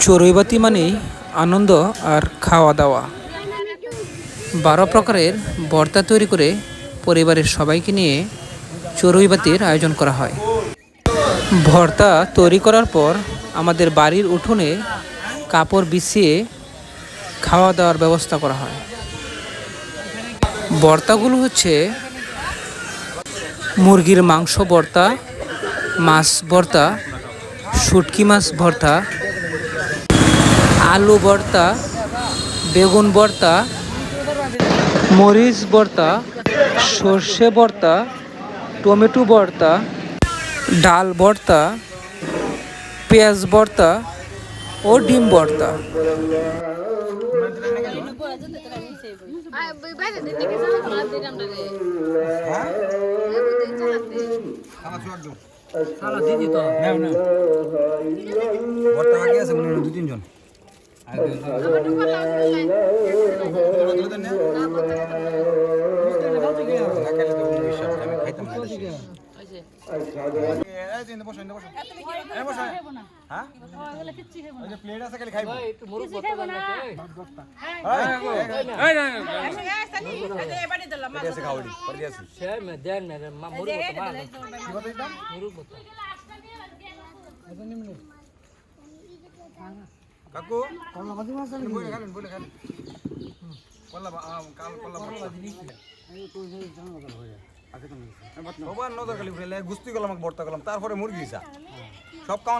চড়ুইবাতি মানেই আনন্দ আর খাওয়া দাওয়া বারো প্রকারের ভর্তা তৈরি করে পরিবারের সবাইকে নিয়ে চড়ুইবাতির আয়োজন করা হয়। ভর্তা তৈরি করার পর আমাদের বাড়ির উঠোনে কাপড় বিছিয়ে খাওয়া দাওয়ার ব্যবস্থা করা হয়। ভর্তাগুলো হচ্ছে মুরগির মাংস ভর্তা মাছ ভর্তা শুটকি মাছ ভর্তা আলু ভর্তা, বেগুন ভর্তা, মরিচ ভর্তা, সর্ষে ভর্তা, টমেটো ভর্তা, ডাল ভর্তা, পেঁয়াজ ভর্তা ও ডিম ভর্তা। বুঝতে চালাতে ভর্তা বাকি আছে দু তিনজন। আমারটা আছে আমি খাইতাম না বেশি। হইছে এই মাছ আনি বলে বসো। বলে বসো। হ্যাঁ? ওই যে plate আছে খালি খাইবো। এই, তো যে জানো পরে দিয়েছি। কি তো? কাকু খালেন খালেন কাল। সবার নজর খালি ফেলে গুস্তি করলাম ভর্তা করলাম তারপরে মুরগি সব কাম